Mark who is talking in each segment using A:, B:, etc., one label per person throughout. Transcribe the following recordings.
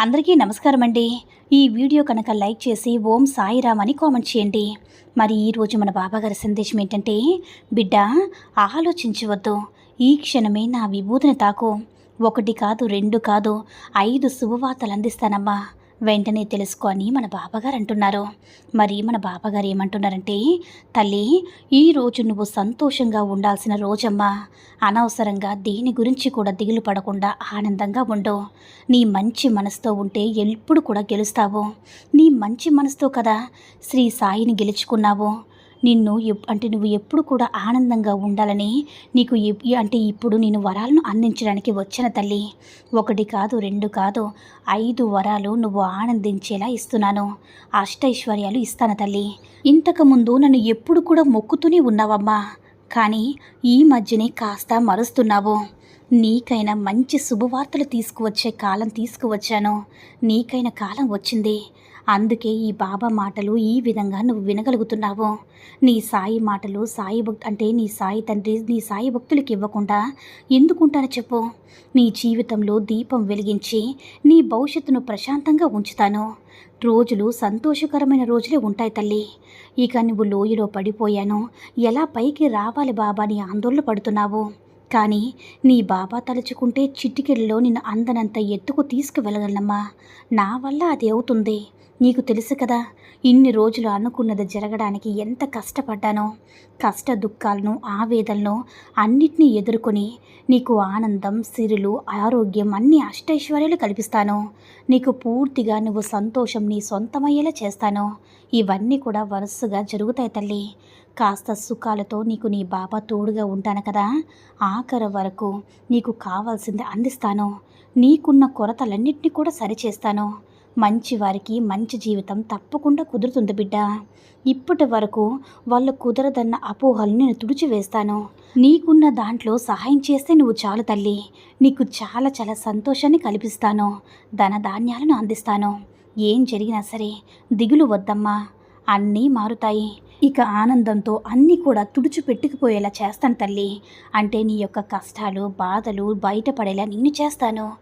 A: అందరికీ నమస్కారం అండి ఈ వీడియో కనుక లైక్ చేసి ఓం సాయిరామ్ అని కామెంట్ చేయండి. మరి ఈరోజు మన బాబాగారి సందేశం ఏంటంటే బిడ్డ ఆలోచించవద్దు. ఈ క్షణమే నా విభూతిని తాకు. ఒకటి కాదు రెండు కాదు ఐదు శుభవార్తలు అందిస్తానమ్మా. వెంటనే తెలుసుకో అని మన బాబాగారు అంటున్నారు. మరి మన బాబాగారు ఏమంటున్నారంటే తల్లి ఈ రోజు నువ్వు సంతోషంగా ఉండాల్సిన రోజమ్మా. అనవసరంగా దేని గురించి కూడా దిగులు పడకుండా ఆనందంగా ఉండు. నీ మంచి మనసుతో ఉంటే ఎప్పుడు కూడా గెలుస్తావు. నీ మంచి మనసుతో కదా శ్రీ సాయిని గెలుచుకున్నావు. నిన్ను అంటే నువ్వు ఎప్పుడు కూడా ఆనందంగా ఉండాలని నీకు అంటే ఇప్పుడు నేను వరాలను అందించడానికి వచ్చిన తల్లి. ఒకటి కాదు రెండు కాదు ఐదు వరాలు నువ్వు ఆనందించేలా ఇస్తున్నాను. అష్టైశ్వర్యాలు ఇస్తాను తల్లి. ఇంతకుముందు నన్ను ఎప్పుడు కూడా మొక్కుతూనే ఉన్నావమ్మా. కానీ ఈ మధ్యనే కాస్త మరుస్తున్నావు. నీకైనా మంచి శుభవార్తలు తీసుకువచ్చే కాలం తీసుకువచ్చాను. నీకైన కాలం వచ్చింది. అందుకే ఈ బాబా మాటలు ఈ విధంగా నువ్వు వినగలుగుతున్నావు. నీ సాయి మాటలు సాయి భక్తు అంటే నీ సాయి తండ్రి నీ సాయి భక్తులకి ఇవ్వకుండా ఎందుకుంటానో చెప్పు. నీ జీవితంలో దీపం వెలిగించి నీ భవిష్యత్తును ప్రశాంతంగా ఉంచుతాను. రోజులు సంతోషకరమైన రోజులే ఉంటాయి తల్లి. ఇక నువ్వు లోయలో పడిపోయాను. ఎలా పైకి రావాలి బాబా అని ఆందోళన పడుతున్నావు. కానీ నీ బాబా తలుచుకుంటే చిటికెళ్ళలో నిన్ను అందనంత ఎత్తుకు తీసుకువెళ్ళగలనమ్మా. నా వల్ల అది అవుతుంది. నీకు తెలుసు కదా ఇన్ని రోజులు అనుకున్నది జరగడానికి ఎంత కష్టపడ్డానో కష్ట దుఃఖాలను ఆవేదనను అన్నిటినీ ఎదుర్కొని నీకు ఆనందం సిరులు ఆరోగ్యం అన్ని అష్టైశ్వర్యాలు కల్పిస్తాను. నీకు పూర్తిగా నువ్వు సంతోషం నీ సొంతమయ్యేలా చేస్తాను. ఇవన్నీ కూడా వరుసగా జరుగుతాయి తల్లి. కాస్త సుఖాలతో నీకు నీ బాబా తోడుగా ఉంటాను కదా ఆఖరి వరకు నీకు కావాల్సింది అందిస్తాను. నీకున్న కొరతలన్నింటినీ కూడా సరిచేస్తాను. మంచి వారికి మంచి జీవితం తప్పకుండా కుదురుతుంది బిడ్డ. ఇప్పటి వరకు వాళ్ళు కుదరదన్న అపోహలు నేను తుడిచివేస్తాను. నీకున్న దాంట్లో సహాయం చేస్తే నువ్వు చాలు తల్లి. నీకు చాలా చాలా సంతోషాన్ని కల్పిస్తాను. ధన ధాన్యాలను అందిస్తాను. ఏం జరిగినా సరే దిగులు వద్దమ్మా. అన్నీ మారుతాయి. ఇక ఆనందంతో అన్నీ కూడా తుడిచిపెట్టుకుపోయేలా చేస్తాను తల్లి. అంటే నీ యొక్క కష్టాలు బాధలు బయటపడేలా నేను చేస్తాను.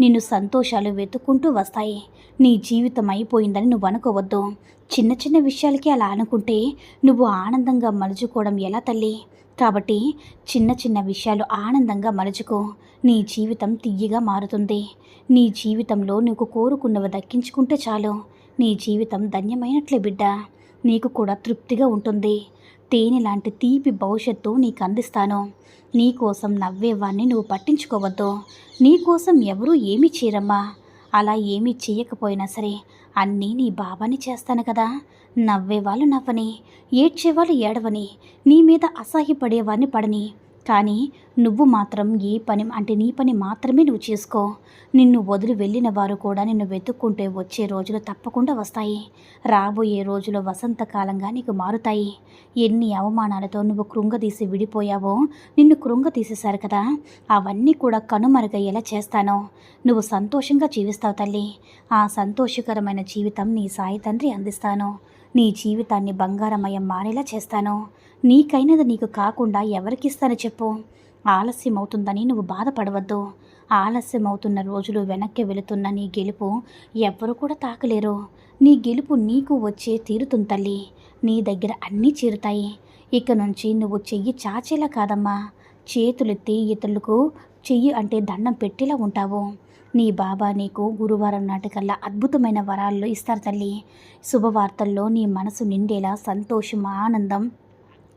A: నిన్ను సంతోషాలు వెతుక్కుంటూ వస్తాయి. నీ జీవితం అయిపోయిందని నువ్వు అనుకోవద్దు. చిన్న చిన్న విషయాలకి అలా అనుకుంటే నువ్వు ఆనందంగా మలుచుకోవడం ఎలా తల్లి? కాబట్టి చిన్న చిన్న విషయాలు ఆనందంగా మలుచుకో. నీ జీవితం తియ్యగా మారుతుంది. నీ జీవితంలో నువ్వు కోరుకున్నవి దక్కించుకుంటే చాలు. నీ జీవితం ధన్యమైనట్లే బిడ్డ. నీకు కూడా తృప్తిగా ఉంటుంది. తేనె లాంటి తీపి భవిష్యత్తు నీకు అందిస్తాను. నీకోసం నవ్వేవాన్ని నువ్వు పట్టించుకోవద్దు. నీకోసం ఎవరూ ఏమీ చేయరమ్మా. అలా ఏమీ చేయకపోయినా సరే అన్నీ నీ బాబాని చేస్తాను కదా. నవ్వేవాళ్ళు నవ్వని ఏడ్చేవాళ్ళు ఏడవని నీ మీద అసహ్యపడేవారిని పడని. కానీ నువ్వు మాత్రం ఏ పని అంటే నీ పని మాత్రమే నువ్వు చేసుకో. నిన్ను వదిలి వెళ్ళిన వారు కూడా నిన్ను వెతుక్కుంటే వచ్చే రోజులు తప్పకుండా వస్తాయి. రాబోయే రోజులు వసంతకాలంగా నీకు మారుతాయి. ఎన్ని అవమానాలతో నువ్వు కృంగదీసి విడిపోయావో నిన్ను కృంగతీసేశారు కదా. అవన్నీ కూడా కనుమరుగయ్యేలా చేస్తాను. నువ్వు సంతోషంగా జీవిస్తావు తల్లి. ఆ సంతోషకరమైన జీవితం నీ సాయి తండ్రి అందిస్తాను. నీ జీవితాన్ని బంగారమయం మారేలా చేస్తాను. నీకైనది నీకు కాకుండా ఎవరికిస్తాను చెప్పు. ఆలస్యం అవుతుందని నువ్వు బాధపడవద్దు. ఆలస్యం అవుతున్న రోజులు వెనక్కి వెళుతున్న నీ గెలుపు ఎవ్వరు కూడా తాకలేరు. నీ గెలుపు నీకు వచ్చే తీరుతుంది తల్లి. నీ దగ్గర అన్నీ చేరుతాయి. ఇక నుంచి నువ్వు చెయ్యి చాచేలా కాదమ్మా. చేతులెత్తి ఇతరులకు చెయ్యి అంటే దండం పెట్టేలా ఉంటావు. నీ బాబా నీకు గురువారం నాటికల్లా అద్భుతమైన వరాల్లో ఇస్తారు తల్లి. శుభవార్తల్లో నీ మనసు నిండేలా సంతోషం ఆనందం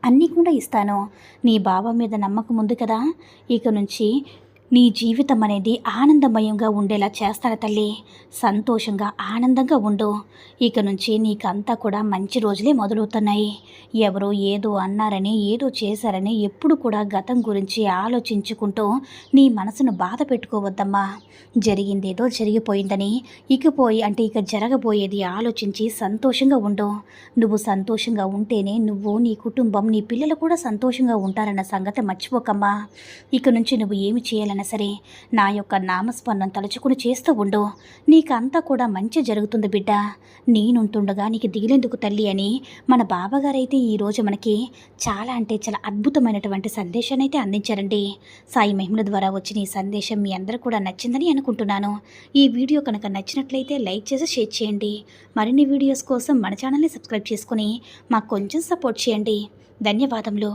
A: అన్నీ కూడా ఇస్తాను. నీ బావ మీద నమ్మకం ఉంది కదా? ఇక నుంచి నీ జీవితం అనేది ఆనందమయంగా ఉండేలా చేస్తాడు తల్లి. సంతోషంగా ఆనందంగా ఉండు. ఇక నుంచి నీకంతా కూడా మంచి రోజులే మొదలవుతున్నాయి. ఎవరో ఏదో అన్నారని ఏదో చేశారని ఎప్పుడు కూడా గతం గురించి ఆలోచించుకుంటూ నీ మనసును బాధ పెట్టుకోవద్దమ్మా. జరిగిందేదో జరిగిపోయిందని ఇకపోయి అంటే ఇక జరగబోయేది ఆలోచించి సంతోషంగా ఉండు. నువ్వు సంతోషంగా ఉంటేనే నువ్వు నీ కుటుంబం నీ పిల్లలు కూడా సంతోషంగా ఉంటారన్న సంగతి మర్చిపోకమ్మా. ఇక నుంచి నువ్వు ఏమి అయినా సరే నా యొక్క నామస్మరణం తలుచుకుని చేస్తూ ఉండు. నీకంతా కూడా మంచి జరుగుతుంది బిడ్డ. నేనుంటుండగా నీకు దిగిలేందుకు తల్లి అని మన బాబాగారైతే ఈరోజు మనకి చాలా అంటే చాలా అద్భుతమైనటువంటి సందేశాన్ని అయితే అందించారండి. సాయి మహిమల ద్వారా వచ్చిన ఈ సందేశం మీ అందరూ కూడా నచ్చిందని అనుకుంటున్నాను. ఈ వీడియో కనుక నచ్చినట్లయితే లైక్ చేసి షేర్ చేయండి. మరిన్ని వీడియోస్ కోసం మన ఛానల్ని సబ్స్క్రైబ్ చేసుకుని మాకు కొంచెం సపోర్ట్ చేయండి. ధన్యవాదములు.